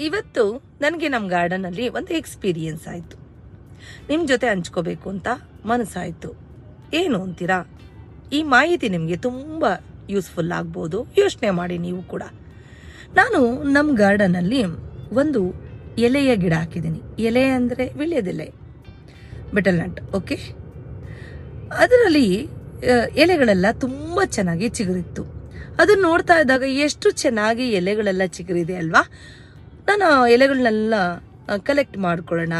ಇವತ್ತು ನನಗೆ ನಮ್ಮ ಗಾರ್ಡನಲ್ಲಿ ಒಂದು ಎಕ್ಸ್ಪೀರಿಯನ್ಸ್ ಆಯಿತು. ನಿಮ್ಮ ಜೊತೆ ಹಂಚ್ಕೋಬೇಕು ಅಂತ ಮನಸ್ಸಾಯಿತು. ಏನು ಅಂತೀರಾ? ಈ ಮಾಹಿತಿ ನಿಮಗೆ ತುಂಬ ಯೂಸ್ಫುಲ್ ಆಗ್ಬೋದು. ಯೋಚನೆ ಮಾಡಿ ನೀವು ಕೂಡ. ನಾನು ನಮ್ಮ ಗಾರ್ಡನಲ್ಲಿ ಒಂದು ಎಲೆಯ ಗಿಡ ಹಾಕಿದ್ದೀನಿ. ಎಲೆ ಅಂದರೆ ವಿಳ್ಯದೆಲೆ. ಬೆಟಲ್ ನಟ್ ಓಕೆ ಅದರಲ್ಲಿ ಎಲೆಗಳೆಲ್ಲ ತುಂಬ ಚೆನ್ನಾಗಿ ಚಿಗುರಿತ್ತು. ಅದನ್ನ ನೋಡ್ತಾ ಇದ್ದಾಗ ಎಷ್ಟು ಚೆನ್ನಾಗಿ ಎಲೆಗಳೆಲ್ಲ ಚಿಗುರಿದೆ ಅಲ್ವಾ? ನಾನು ಎಲೆಗಳನ್ನೆಲ್ಲ ಕಲೆಕ್ಟ್ ಮಾಡ್ಕೊಳ್ಳೋಣ.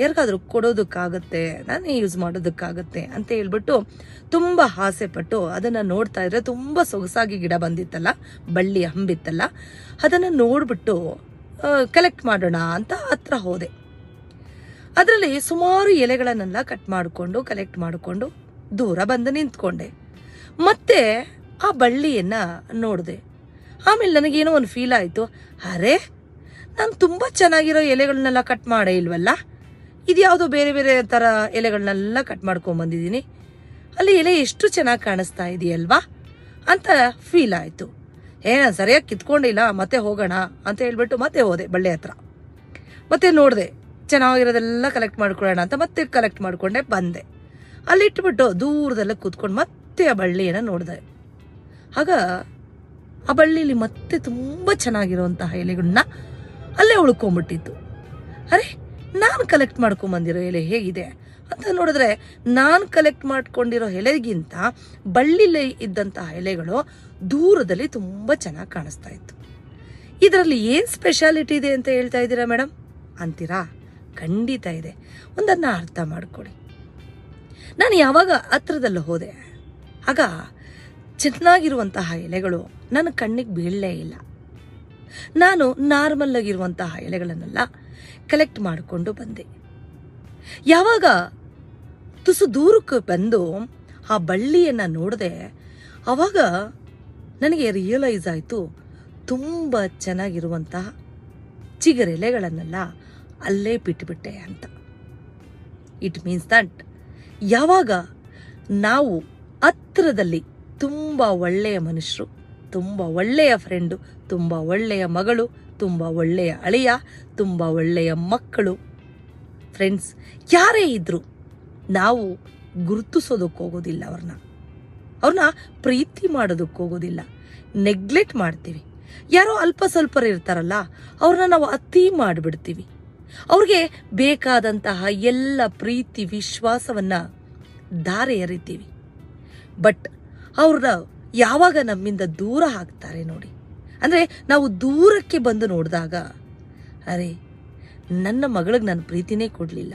ಯಾರಿಗಾದ್ರೂ ಕೊಡೋದಕ್ಕಾಗತ್ತೆ, ನಾನೇ ಯೂಸ್ ಮಾಡೋದಕ್ಕಾಗತ್ತೆ ಅಂತ ಹೇಳ್ಬಿಟ್ಟು ತುಂಬ ಆಸೆ ಪಟ್ಟು ಅದನ್ನು ನೋಡ್ತಾ ಇದ್ರೆ ತುಂಬ ಸೊಗಸಾಗಿ ಗಿಡ ಬಂದಿತ್ತಲ್ಲ, ಬಳ್ಳಿ ಹಂಬಿತ್ತಲ್ಲ, ಅದನ್ನು ನೋಡ್ಬಿಟ್ಟು ಕಲೆಕ್ಟ್ ಮಾಡೋಣ ಅಂತ ಹತ್ರ ಹೋದೆ. ಅದರಲ್ಲಿ ಸುಮಾರು ಎಲೆಗಳನ್ನೆಲ್ಲ ಕಟ್ ಮಾಡಿಕೊಂಡು ಕಲೆಕ್ಟ್ ಮಾಡಿಕೊಂಡು ದೂರ ಬಂದು ನಿಂತ್ಕೊಂಡೆ. ಮತ್ತೆ ಆ ಬಳ್ಳಿಯನ್ನ ನೋಡಿದೆ. ಆಮೇಲೆ ನನಗೇನೋ ಒಂದು ಫೀಲ್ ಆಯಿತು. ಅರೆ ನಾನು ತುಂಬ ಚೆನ್ನಾಗಿರೋ ಎಲೆಗಳನ್ನೆಲ್ಲ ಕಟ್ ಮಾಡೇ ಇಲ್ವಲ್ಲ? ಇದ್ಯಾವುದೋ ಬೇರೆ ಬೇರೆ ಥರ ಎಲೆಗಳನ್ನೆಲ್ಲ ಕಟ್ ಮಾಡ್ಕೊಂಡು ಬಂದಿದ್ದೀನಿ. ಅಲ್ಲಿ ಎಲೆ ಎಷ್ಟು ಚೆನ್ನಾಗಿ ಕಾಣಿಸ್ತಾ ಇದೆಯಲ್ವಾ? ಅಂತ ಫೀಲ್ ಆಯಿತು. ಏ ಸರಿಯಾಗಿ ಕಿತ್ಕೊಂಡಿಲ್ಲ ಮತ್ತೆ ಹೋಗೋಣ ಅಂತ ಹೇಳ್ಬಿಟ್ಟು ಮತ್ತೆ ಹೋದೆ ಬಳ್ಳಿ ಹತ್ರ. ಮತ್ತೆ ನೋಡಿದೆ, ಚೆನ್ನಾಗಿರೋದೆಲ್ಲ ಕಲೆಕ್ಟ್ ಮಾಡ್ಕೊಳ್ಳೋಣ ಅಂತ ಮತ್ತೆ ಕಲೆಕ್ಟ್ ಮಾಡಿಕೊಂಡೆ ಬಂದೆ. ಅಲ್ಲಿ ಇಟ್ಬಿಟ್ಟು ದೂರದಲ್ಲೇ ಕೂತ್ಕೊಂಡು ಮತ್ತೆ ಆ ಬಳ್ಳಿಯನ್ನು ನೋಡಿದೆ. ಆಗ ಆ ಬಳ್ಳಿಲಿ ಮತ್ತೆ ತುಂಬ ಚೆನ್ನಾಗಿರುವಂತಹ ಎಲೆಗಳನ್ನ ಅಲ್ಲೇ ಉಳ್ಕೊಂಬಿಟ್ಟಿತ್ತು. ಅರೆ, ನಾನು ಕಲೆಕ್ಟ್ ಮಾಡ್ಕೊಂಬಂದಿರೋ ಎಲೆ ಹೇಗಿದೆ? ಅಂತ ನೋಡಿದ್ರೆ ನಾನು ಕಲೆಕ್ಟ್ ಮಾಡ್ಕೊಂಡಿರೋ ಎಲೆಗಿಂತ ಬಳ್ಳಿಲೆ ಇದ್ದಂತಹ ಎಲೆಗಳು ದೂರದಲ್ಲಿ ತುಂಬ ಚೆನ್ನಾಗಿ ಕಾಣಿಸ್ತಾ ಇತ್ತು. ಇದರಲ್ಲಿ ಏನು ಸ್ಪೆಷಾಲಿಟಿ ಇದೆ ಅಂತ ಹೇಳ್ತಾ ಇದ್ದೀರಾ ಮೇಡಮ್ ಅಂತೀರಾ? ಖಂಡಿತ ಇದೆ. ಒಂದನ್ನು ಅರ್ಥ ಮಾಡಿಕೊಡಿ. ನಾನು ಯಾವಾಗ ಹತ್ರದಲ್ಲಿ ಹೋದೆ? ಆಗ ಚೆನ್ನಾಗಿರುವಂತಹ ಎಲೆಗಳು ನನ್ನ ಕಣ್ಣಿಗೆ ಬೀಳಲೇ ಇಲ್ಲ. ನಾನು ನಾರ್ಮಲ್ ಆಗಿರುವಂತಹ ಎಲೆಗಳನ್ನೆಲ್ಲ ಕಲೆಕ್ಟ್ ಮಾಡಿಕೊಂಡು ಬಂದೆ. ಯಾವಾಗ ತುಸು ದೂರಕ್ಕೆ ಬಂದು ಆ ಬಳ್ಳಿಯನ್ನು ನೋಡಿದೆ ಆವಾಗ ನನಗೆ ರಿಯಲೈಸ್ ಆಯಿತು, ತುಂಬ ಚೆನ್ನಾಗಿರುವಂತಹ ಚಿಗರೆಲೆಗಳನ್ನೆಲ್ಲ ಅಲ್ಲೇ ಬಿಟ್ಟುಬಿಟ್ಟೆ ಅಂತ. ಇಟ್ ಮೀನ್ಸ್ ದಟ್ ಯಾವಾಗ ನಾವು ಹತ್ತಿರದಲ್ಲಿ ತುಂಬ ಒಳ್ಳೆಯ ಮನುಷ್ಯರು, ತುಂಬ ಒಳ್ಳೆಯ ಫ್ರೆಂಡು ತುಂಬ ಒಳ್ಳೆಯ ಮಗಳು, ತುಂಬ ಒಳ್ಳೆಯ ಅಳಿಯ, ತುಂಬ ಒಳ್ಳೆಯ ಮಕ್ಕಳು. ಫ್ರೆಂಡ್ಸ್ ಯಾರೇ ಇದ್ದರೂ ನಾವು ಗುರುತಿಸೋದಕ್ಕೆ ಹೋಗೋದಿಲ್ಲ ಅವ್ರನ್ನ. ಅವ್ರನ್ನ ಪ್ರೀತಿ ಮಾಡೋದಕ್ಕೆ ಹೋಗೋದಿಲ್ಲ. ನೆಗ್ಲೆಕ್ಟ್ ಮಾಡ್ತೀವಿ. ಯಾರೋ ಅಲ್ಪ ಸ್ವಲ್ಪರು ಇರ್ತಾರಲ್ಲ, ಅವ್ರನ್ನ ನಾವು ಅತಿ ಮಾಡಿಬಿಡ್ತೀವಿ. ಅವ್ರಿಗೆ ಬೇಕಾದಂತಹ ಎಲ್ಲ ಪ್ರೀತಿ, ವಿಶ್ವಾಸವನ್ನ ದಾರೆ ಎರಿತೀವಿ ಬಟ್ ಅವ್ರನ್ನ ಯಾವಾಗ ನಮ್ಮಿಂದ ದೂರ ಹಾಕ್ತಾರೆ ನೋಡಿ. ಅಂದರೆ ನಾವು ದೂರಕ್ಕೆ ಬಂದು ನೋಡಿದಾಗ, ಅರೆ, ನನ್ನ ಮಗಳಿಗೆ ನಾನು ಪ್ರೀತಿನೇ ಕೊಡಲಿಲ್ಲ.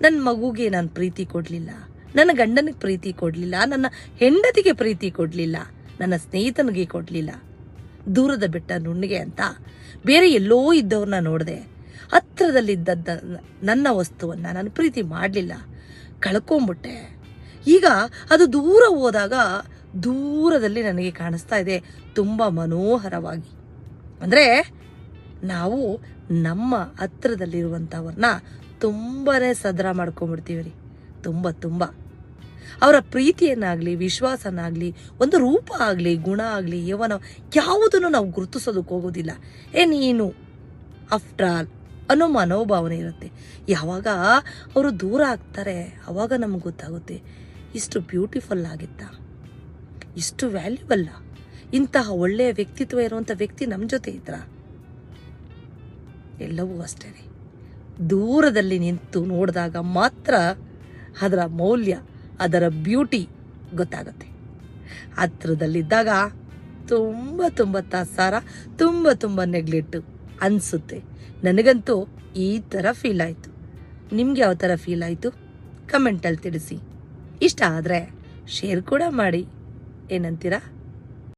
ನನ್ನ ಮಗುಗೆ ನಾನು ಪ್ರೀತಿ ಕೊಡಲಿಲ್ಲ. ನನ್ನ ಗಂಡನಿಗೆ ಪ್ರೀತಿ ಕೊಡಲಿಲ್ಲ. ನನ್ನ ಹೆಂಡತಿಗೆ ಪ್ರೀತಿ ಕೊಡಲಿಲ್ಲ. ನನ್ನ ಸ್ನೇಹಿತನಿಗೆ ಕೊಡಲಿಲ್ಲ. ದೂರದ ಬೆಟ್ಟ ನುಣ್ಣಿಗೆ ಅಂತ ಬೇರೆ ಎಲ್ಲೋ ಇದ್ದವ್ರನ್ನ ನೋಡಿದೆ ಹತ್ರದಲ್ಲಿದ್ದ ನನ್ನ ವಸ್ತುವನ್ನು ನಾನು ಪ್ರೀತಿ ಮಾಡಲಿಲ್ಲ. ಕಳ್ಕೊಂಬಿಟ್ಟೆ. ಈಗ ಅದು ದೂರ ಹೋದಾಗ ದೂರದಲ್ಲಿ ನನಗೆ ಕಾಣಿಸ್ತಾ ಇದೆ. ತುಂಬ ಮನೋಹರವಾಗಿ. ಅಂದರೆ ನಾವು ನಮ್ಮ ಹತ್ರದಲ್ಲಿರುವಂಥವ್ರನ್ನ ತುಂಬನೇ ಸದರ ಮಾಡ್ಕೊಂಡ್ಬಿಡ್ತೀವಿ ರೀ ತುಂಬ ತುಂಬ. ಅವರ ಪ್ರೀತಿಯನ್ನಾಗಲಿ, ವಿಶ್ವಾಸನಾಗಲಿ, ಒಂದು ರೂಪ ಆಗಲಿ, ಗುಣ ಆಗಲಿ, ಯವನ ಯಾವುದನ್ನು ನಾವು ಗುರುತಿಸೋದಕ್ಕೆ ಹೋಗೋದಿಲ್ಲ. ಏ, ನೀನು ಆಫ್ಟರ್ ಆಲ್ ಅನ್ನೋ ಮನೋಭಾವನೆ ಇರುತ್ತೆ. ಯಾವಾಗ ಅವರು ದೂರ ಆಗ್ತಾರೆ, ಅವಾಗ ನಮ್ಗೆ ಗೊತ್ತಾಗುತ್ತೆ. ಇಷ್ಟು ಬ್ಯೂಟಿಫುಲ್ ಆಗಿತ್ತ. ಇಷ್ಟು ವ್ಯಾಲ್ಯೂಬಲ್ಲ ಇಂತಹ ಒಳ್ಳೆಯ ವ್ಯಕ್ತಿತ್ವ ಇರುವಂಥ ವ್ಯಕ್ತಿ ನಮ್ಮ ಜೊತೆ ಇದ್ರ? ಎಲ್ಲವೂ ಅಷ್ಟೇ ದೂರದಲ್ಲಿ ನಿಂತು ನೋಡಿದಾಗ ಮಾತ್ರ ಅದರ ಮೌಲ್ಯ, ಅದರ ಬ್ಯೂಟಿ ಗೊತ್ತಾಗುತ್ತೆ. ಹತ್ರದಲ್ಲಿದ್ದಾಗ ತುಂಬ ತುಂಬ ತಾಸಾರ ತುಂಬ ತುಂಬ ನೆಗ್ಲೆಟ್ಟು ಅನಿಸುತ್ತೆ. ನನಗಂತೂ ಈ ಥರ ಫೀಲ್ ಆಯಿತು. ನಿಮ್ಗೆ ಯಾವ ಥರ ಫೀಲ್ ಆಯಿತು? ಕಮೆಂಟಲ್ಲಿ ತಿಳಿಸಿ. ಇಷ್ಟ ಆದರೆ ಶೇರ್ ಕೂಡ ಮಾಡಿ. ಏನಂತೀರಾ